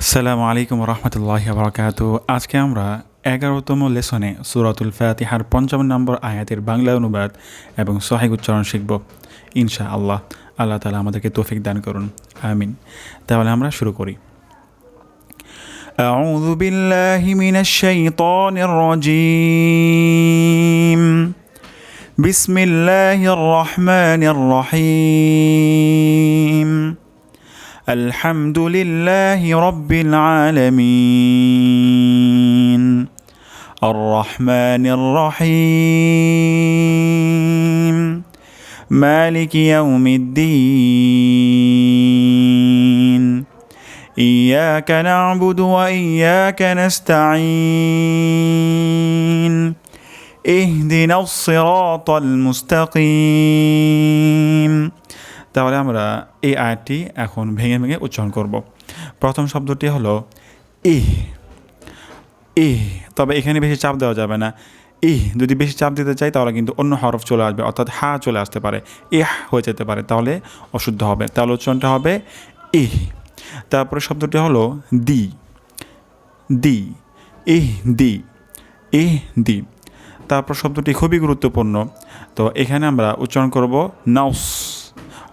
আসসালামু আলাইকুম রহমতুল্লাহ বরকাত আজকে আমরা এগারোতম লেসনে সুরাতুল ফাতিহার পঞ্চম নম্বর আয়াতের বাংলা অনুবাদ এবং সহায়ক উচ্চারণ শিখব ইনশা আল্লাহ আল্লাহ তালা আমাদেরকে তৌফিক দান করুন আমিন তাহলে আমরা শুরু করি أعوذ بالله من الشيطان الرجيم بسم الله الرحمن الرحيم الحمد لله رب العالمين. الرحمن الرحيم. مالك يوم الدين. إياك نعبد وإياك نستعين. اهدنا الصراط المستقيم. তাহলে আমরা এই আয়াতটি এখন ভেঙে ভেঙে উচ্চারণ করব। প্রথম শব্দটি হলো ইহ। ইহ, তবে এখানে বেশি চাপ দেওয়া যাবে না। ইহ, যদি বেশি চাপ দিতে চাই তাহলে কিন্তু অন্য হরফ চলে আসবে, অর্থাৎ হা চলে আসতে পারে। ইহ হয়ে যেতে পারে, তাহলে অশুদ্ধ হবে। তাহলে উচ্চারণটা হবে ইহ। তারপরে শব্দটি হলো দি। দি। ইহ দি। ইহ, দি। তারপর শব্দটি খুবই গুরুত্বপূর্ণ। তো এখানে আমরা উচ্চারণ করব নাউস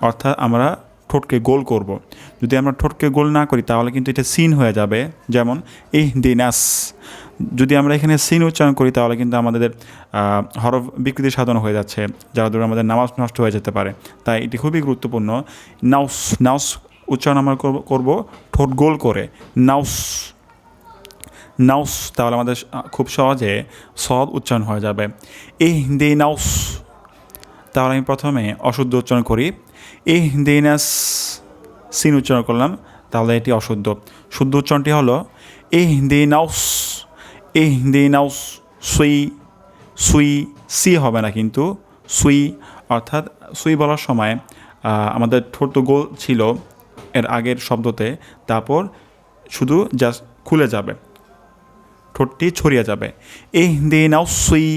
অর্থাৎ আমরা ঠোঁটকে গোল করব। যদি আমরা ঠোঁটকে গোল না করি, তাহলে কিন্তু এটা সিন হয়ে যাবে। যেমন এই দিনাস। যদি আমরা এখানে সিন উচ্চারণ করি, তাহলে কিন্তু আমাদের হরফ বিকৃতি সাধন হয়ে যাচ্ছে, যার দ্বারা আমাদের নামাজ নষ্ট হয়ে যেতে পারে। তাই এটি খুবই গুরুত্বপূর্ণ। নাউস নাউস উচ্চারণ আমরা করব ঠোঁট গোল করে। নাউস নাউস তাহলে আমাদের খুব সহজে সদ উচ্চারণ হয়ে যাবে। এই দে নাউস তাহলে আমি প্রথমে অশুদ্ধ উচ্চারণ করি। এই দিনাস সিন উচ্চারণ করলাম, তাহলে এটি অশুদ্ধ। শুদ্ধ উচ্চারণটি হলো, এই দিনাউস এই দিনাউস সুই সুই সি হবে না কিন্তু সুই। অর্থাৎ সুই বলার সময় আমাদের ঠোঁট গোল ছিল এর আগের শব্দতে, তারপর শুধু জাস্ট খুলে যাবে। ঠোঁটটি ছড়িয়ে যাবে। এই দিনাউ সুই,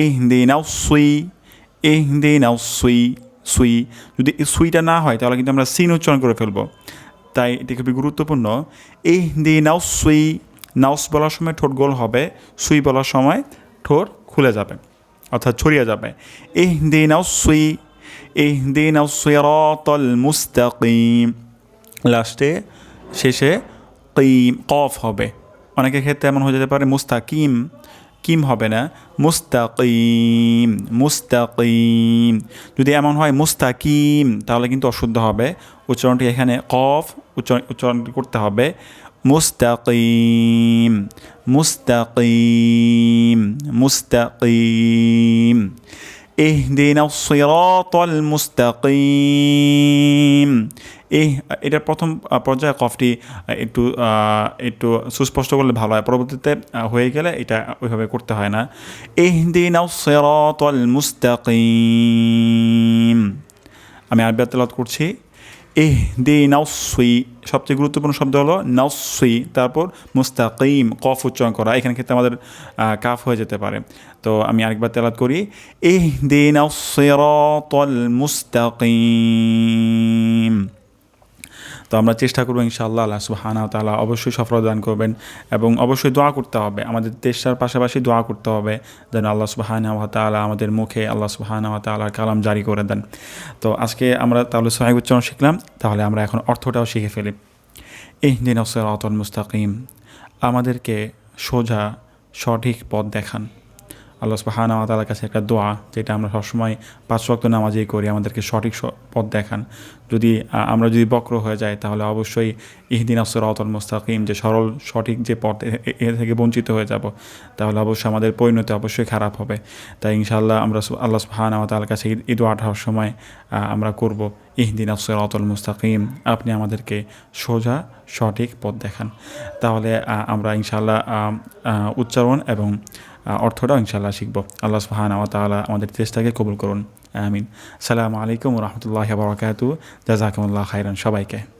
এই দিনাউ সুই, এই দিনাউ সুই। সুই। যদি এই সুইটা না হয়, তাহলে কিন্তু আমরা সিন উচ্চারণ করে ফেলব। তাই এটি খুবই গুরুত্বপূর্ণ। এই দি নাউস সুই নাউস বলার সময় ঠোঁট গোল হবে, সুই বলার সময় ঠোঁট খুলে যাবে, অর্থাৎ ছড়িয়ে যাবে। এই দি নাউস সুই, এই দি নাউস সিরাতাল মুস্তাকিম। লাস্টে, শেষে কিম, কফ হবে। অনেকের ক্ষেত্রে এমন হয়ে যেতে পারে, মুস্তাকিম। কিম হবে না মুস্তাকিম মুস্তাকিম যদি এমন হয় মুস্তাকিম তাহলে কিন্তু অশুদ্ধ হবে উচ্চারণটি এখানে কফ উচ্চারণ উচ্চারণটি করতে হবে মুস্তাকিম মুস্তাকিম মুস্তাকিম اهدنا الصراط المستقيم এই, এটার প্রথম পর্যায়ে কফটি একটু একটু সুস্পষ্ট করলে ভালো হয়। পরবর্তীতে হয়ে গেলে এটা ওইভাবে করতে হয় না। ইহদিনা সিরাতাল মুস্তাকিম। আমি আরবি তেলাওয়াত করছি। এহ দে নাউসুই সবচেয়ে গুরুত্বপূর্ণ শব্দ হলো নাউসুই তারপর মুস্তাকিম, কফ উচ্চারণ করা। এখানে ক্ষেত্রে আমাদের কাফ হয়ে যেতে পারে। তো আমি আরেকবার তেলাত করি। এহ দে নাউসিরাতাল মুস্তাকিম। তো আমরা চেষ্টা করব ইনশাআল্লাহ আল্লাহ সুবাহানা তালা অবশ্যই সফলতা দান করবেন এবং অবশ্যই দোয়া করতে হবে। আমাদের চেষ্টার পাশাপাশি দোয়া করতে হবে যেন আল্লাহ সুবাহানা তালা আমাদের মুখে আল্লাহ সুবাহানা তালার কালাম জারি করে দেন। তো আজকে আমরা তাহলে সোহাগ উচ্চারণ শিখলাম, তাহলে আমরা এখন অর্থটাও শিখে ফেলি। এই দিন অতল মুস্তাকিম, আমাদেরকে সোজা সঠিক পথ দেখান। আল্লাহ সুবাহানা তালার কাছে একটা দোয়া, যেটা আমরা সবসময় পাঁচ ওয়াক্ত নামাজেই করি, আমাদেরকে সঠিক পথ দেখান। যদি আমরা যদি বক্র হয়ে যাই, তাহলে অবশ্যই ইহদিন আসরাতল মুস্তাকিম, যে সরল, সঠিক যে পথ এ থেকে বঞ্চিত হয়ে যাব, তাহলে অবশ্যই আমাদের পরিণতি অবশ্যই খারাপ হবে। তাই ইনশাআল্লাহ আমরা আল্লাহ সুবাহানা তালার কাছে ঈদ আঠার সময় আমরা করব, ইহদিন আসরাতল মুস্তাকিম, আপনি আমাদেরকে সোজা, সঠিক পথ দেখান। তাহলে আমরা ইনশাআল্লাহ উচ্চারণ এবং অর্থটাও ইনশাল্লাহ শিখব। আল্লাহ সুহান তালা আমাদের চেষ্টাকে কবুল করুন। আমিন। সালামু আলাইকুম রহমতুল্লাহ বরাকাতু জাজাকুমুল্লাহ খাইরান সবাইকে।